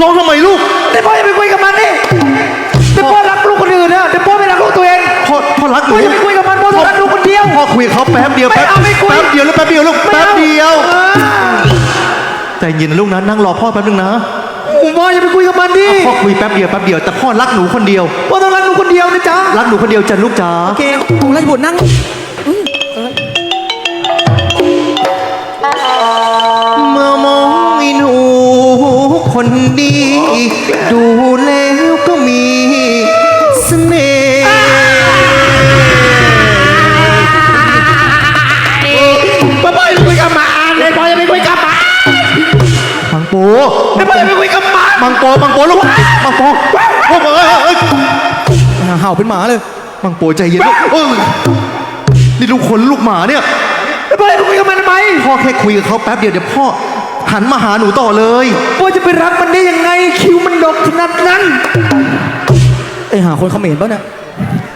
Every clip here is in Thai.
ร้องทำไมลูก แต่พ่ออย่าไปคุยกับมันดิแต่พ่อรักลูกคนอื่นนะแต่พ่อไม่รักลูกตัวเอง พ่อพ่อรักหนูพ่ออย่าไปคุยกับมันพ่อต้องรักลูกคนเดียว พ่อคุยกับเขาแป๊บเดียวไม่แป๊บเอาไม่คุย แป๊บเดียวแล้วแป๊บเดียวลูกไม่แป๊บอาเดียวอ่าใจเย็นนะลูกนะนั่งรอพ่อแป๊บนึงนะพ่ออย่าไปคุยกับมันดิพ่อคุยแป๊บเดียวแป๊บเดียวแต่พ่อรักหนูคนเดียว พ่อต้องรักลูกคนเดียวนะจ๊ะรักหนูคนเดียวจ้ะลูกจ๋า โอเคองค์ราชบุตรนั่ง มันมังโปมังโปลูกมังโปโอ้ยเอ้ยเอ้ยเห่าเป็นหมาเลย มังโปใจเย็นลูกเอ้ยนี่ลูกคนลูกหมาเนี่ยแต่พ่ออย่าไปคุยกับมันทำไมพ่อแค่คุยกับเขาแป๊บเดียวเดี๋ยวพ่อหันมาหาหนูต่อเลยพ่อจะไปรักมันได้ยังไงคิวมันดกขนาดนั้นไอหาคนเขมรป่ะเนี่ย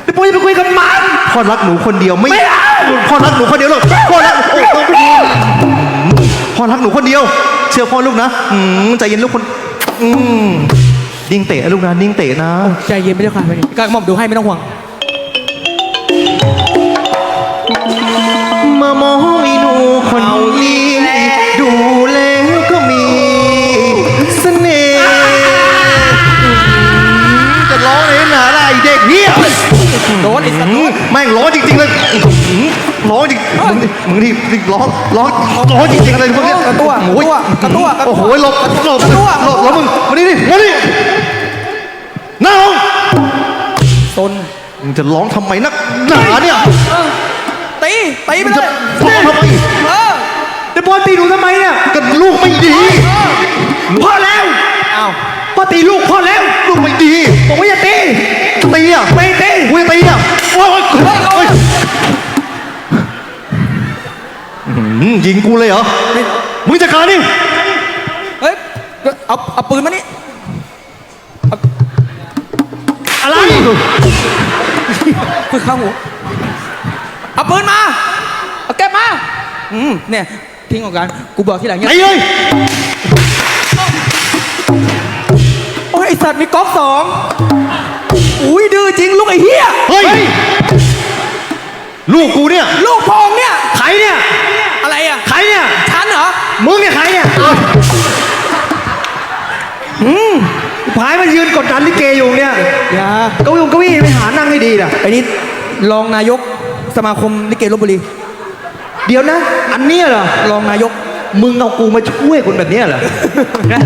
แต่พ่ออย่าไปคุยกับมันพ่อรักหนูคนเดียวไม่ไม่เอาพ่อรักหนูคนเดียวลูกพ่อรักโอ้ยพ่อรักหนูคนเดียว เชื่อพ่อลูกนะอืมใจเย็นลูกคน อืมนิ่งเตะนะลูกนะนิ่งเตะนะ ใจเย็นไม่ได้ค่ะกางหม่อมดูให้ไม่ต้องห่วง มามองอีหนูคนนี้ดู มึงนี่มึงนี่นี่ร้องร้องร้องจริงๆอะไรพวกเนี้ยกระตัวโอ้ยกระตัวกระตัวโอ้โหหลบหลบกระตัวหลบแล้วมึงมานี่ดิมานี่นั่งลงตนมึงจะร้องทำไมนักหนาเนี่ยตีตีมึไปงเลจะยร้องทำไมเออแต่พ่อตีหนูทำไมเนี่ยกันลูกไม่ดีพ่อแล้วอ้าวพ่อตีลูกพ่อแล้วลูกไม่ดีบอกว่าอย่าตีตีอะไม่ตีกูจะตีอะโอ้ยเฮ้ยเอาเฮ้ย อื้อหือยิงกูเลยเหรอ มึงจัดการนี่เฮ้ย เอาเอาปืนมานี่เอาอะไรปืนเข้าหูเอาปืนมา เอาเก็บมา อืม เนี่ย ทิ้งออกกัน กูบอกที่หลังไหนเงี้ยเลย โอ้ยไอสัตว์มีก๊อกสองอุ้ยดื้อจริงลูกไอ้เหี้ย เฮ้ย ลูกกูเนี่ย ลูกพองเนี่ยใครเนี่ย เนี่ยฉันเหรอมึงเนี่ยใครเนี่ยพายมันยืนกดดันลิเกอยู่เนี่ยอย่าเก้าอี้เก้าอี้ไปหานั่งให้ดีนะไอ้นี่รองนายกสมาคมลิเกลบบุรี เดี๋ยวนะ อันเนี้ยเหรอรองนายกมึงเอากูมาช่วยคนแบบเนี้ยเหรอนะ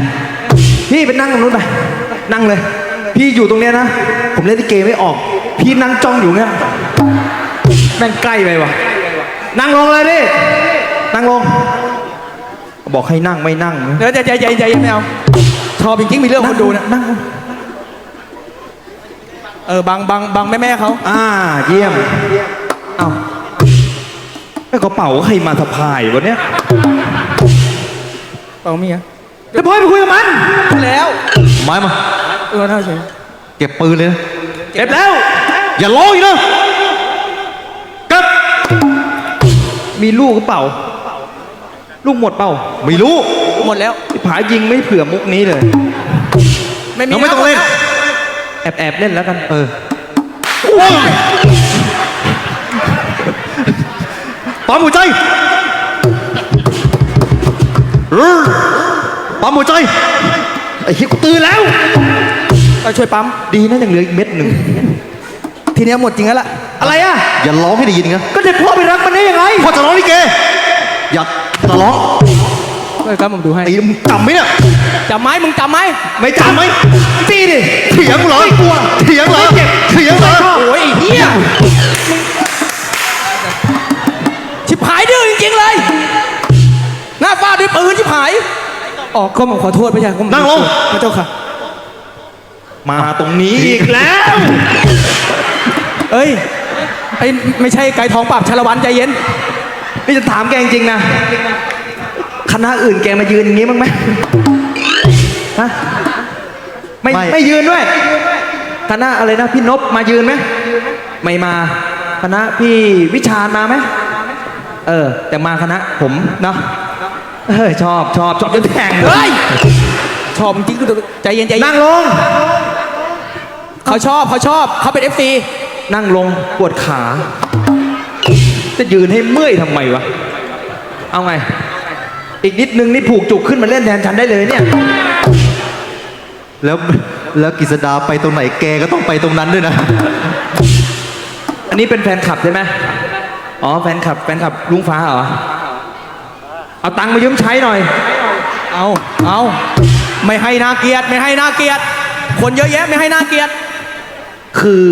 พี่ไปนั่งตรงนู้นไปนั่งเลย พี่อยู่ตรงเนี้ยนะ ผมเล่นลิเกไม่ออก พี่นั่งจ้องอยู่เนี่ยแม่งใกล้ไปวะนั่งลงเลยดิ นั่งลง บอกให้นั่งไม่นั่งเดี๋ยวใจใจใจใจไม่เอาชอบจริงๆมีเรื่องคนดูนะนั่งเออบังบังบังแม่แม่เขาอ่า เยี่ยมเอ้าไอ้กระเป๋าใครมาสะพายวะเนี่ยเป๋ามีอะแล้วพ่อไปคุยกับมันแล้วไม้มาเออเท่าเฉยเก็บปืนเลยนะเก็บแล้ว อย่าร้องอีกนะกลับมีลูกกระเป๋า ลูกหมดเปล่าไม่รู้หมดแล้วผายิงไม่เผื่อมุกนี้เลย ไม่มีเราไม่ต้องเล่น แอบแอบเล่นแล้วกัน เออปั๊มหัวใจเออปั๊มหัวใจไอ้เหี้ยกูตื่นแล้วเอาช่วยปั๊มดีนะยังเหลืออีกเม็ดหนึ่งทีเนี้ยหมดจริงแล้วล่ะอะไรอะอย่าร้องให้ได้ยินนะก็เด็กพ่อไปรักมันได้ยังไงพ่อจะร้องลิเกอย่า จะร้องเออครับผมดูให้ไอ้มึงจำไหมเนี่ยจำไหมมึงจำไหมไม่จำไหมตีดิเถียงเหรอไม่กลัวเถียงเหรอไม่เจ็บเถียงเหรอโอ้ยไอ้เฮียชิบหายดื้อจริงๆเลย หน้าฟาดด้วยปืนชิบหายออกก็ผมขอโทษพระเจ้าผมนั่งลงพระเจ้าค่ะ มาตรงนี้อีกแล้ว เอ้ยไอ้ไม่ใช่ไก่ทองปราบชาละวันใจเย็น นี่จะถามแกจริงๆนะ คณะอื่นแกมายืนอย่างนี้บ้างไหมฮะไม่ไม่ ไม่ยืนด้วย คณะอะไรนะพี่นบมายืนไหมไม่มา คณะพี่วิชาญมาไหมเออ แต่มาคณะผมเนาะเออชอบชอบชอบจนแข่งเฮ้ยชอบจริงๆคือใจเย็นใจเย็นั่นงลง เขาชอบเขาชอบเขาเป็น FC นั่งลงปวดขา จะยืนให้เมื่อยทำไมวะ เอาไง อีกนิดนึงนี่ผูกจุกขึ้นมาเล่นแทนฉันได้เลยเนี่ย แล้วแล้วกิษดาไปตรงไหนแกก็ต้องไปตรงนั้นด้วยนะ อันนี้เป็นแฟนคลับใช่ไหมอ๋อแฟนคลับแฟนคลับลุงฟ้าเหรอ เอาตังค์มายืมใช้หน่อย เอาเอาไม่ให้น่าเกลียดไม่ให้น่าเกลียดคนเยอะแยะไม่ให้น่าเกลียดคือ